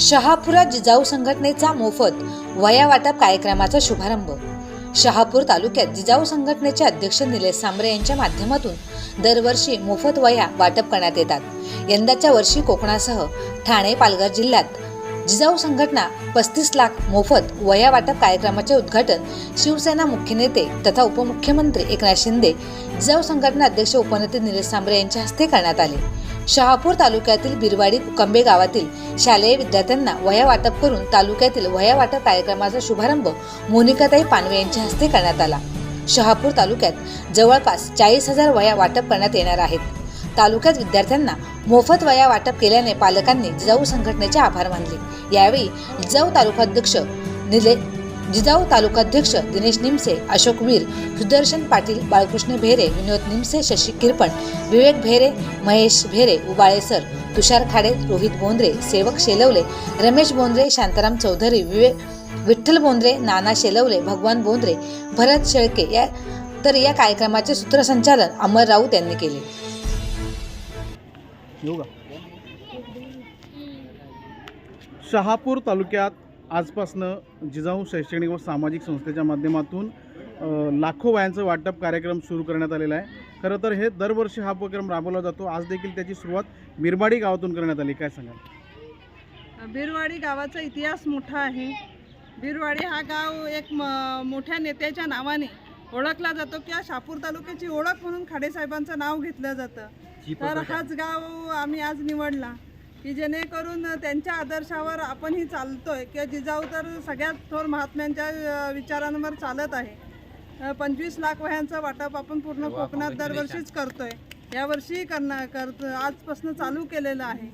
शहापुरात जिजाऊ संघटनेचा मोफत वया वाटप कार्यक्रमाचा शुभारंभ. शहापूर तालुक्यात जिजाऊ संघटनेचे अध्यक्ष निलेश सांबरे यांच्या माध्यमातून दरवर्षी मोफत वया वाटप करण्यात येतात. यंदाच्या वर्षी कोकणासह ठाणे पालघर जिल्ह्यात जिजाऊ संघटना पस्तीस लाख मोफत वया वाटप कार्यक्रमाचे उद्घाटन शिवसेना मुख्य नेते तथा उपमुख्यमंत्री एकनाथ शिंदे जिजाऊ संघटना अध्यक्ष उपनेते निलेश सांबरे यांच्या हस्ते करण्यात आले. शहापूर तालुक्यातील बिरवाडी कंबे गावातील शालेय विद्यार्थ्यांना वया वाटप करून तालुक्यातील वया वाटप कार्यक्रमाचा शुभारंभ मोनिकाताई पानवे यांच्या हस्ते करण्यात आला. शहापूर तालुक्यात जवळपास चाळीस हजार वया वाटप करण्यात येणार आहेत. तालुक्यात विद्यार्थ्यांना मोफत वया वाटप केल्याने पालकांनी जऊ संघटनेचे आभार मानले. यावेळी जिजाऊ तालुकाध्यक्ष निले जिजाऊ तालुकाध्यक्ष दिनेश निमसे अशोक वीर सुदर्शन पाटील बाळकृष्ण भेरे विनोद निमसे शशी किरपण विवेक भेरे महेश भेरे उबाळे सर तुषार खाडे रोहित बोंद्रे सेवक शेलवले रमेश बोंद्रे शांताराम चौधरी विवेक विठ्ठल बोंद्रे नाना शेलवले भगवान बोंद्रे भरत शेळके या तर या कार्यक्रमाचे सूत्रसंचालन अमर राऊत यांनी केले. शहापूर तालुक्यात आजपासनं जिजाऊ शैक्षणिक व सामाजिक संस्थेच्या माध्यमातून लाखो वयांचं वाटप कार्यक्रम सुरू करण्यात आलेला आहे. खरं तर हे दरवर्षी हा उपक्रम राबवला जातो. आज देखील त्याची सुरुवात बिरबाडी गावातून करण्यात आली. काय सांगाल? बिरवाडी गावाचा इतिहास मोठा आहे. बिरवाडी हा गाव एक म मोठ्या नेत्याच्या नावाने ओळखला जातो किंवा शापूर तालुक्याची ओळख म्हणून खाडेसाहेबांचं नाव घेतलं जातं. तर हाच गाव आम्ही आज निवडला. की जेणेकरून त्यांच्या आदर्शावर आपणही चालतोय किंवा जिजाऊ तर सगळ्यात थोर महात्म्यांच्या विचारांवर चालत आहे. पंचवीस लाख वह्यांचं वाटप आपण पूर्ण कोकणात दरवर्षीच करतोय. यावर्षी करणार करतो आजपासून चालू केलेलं आहे.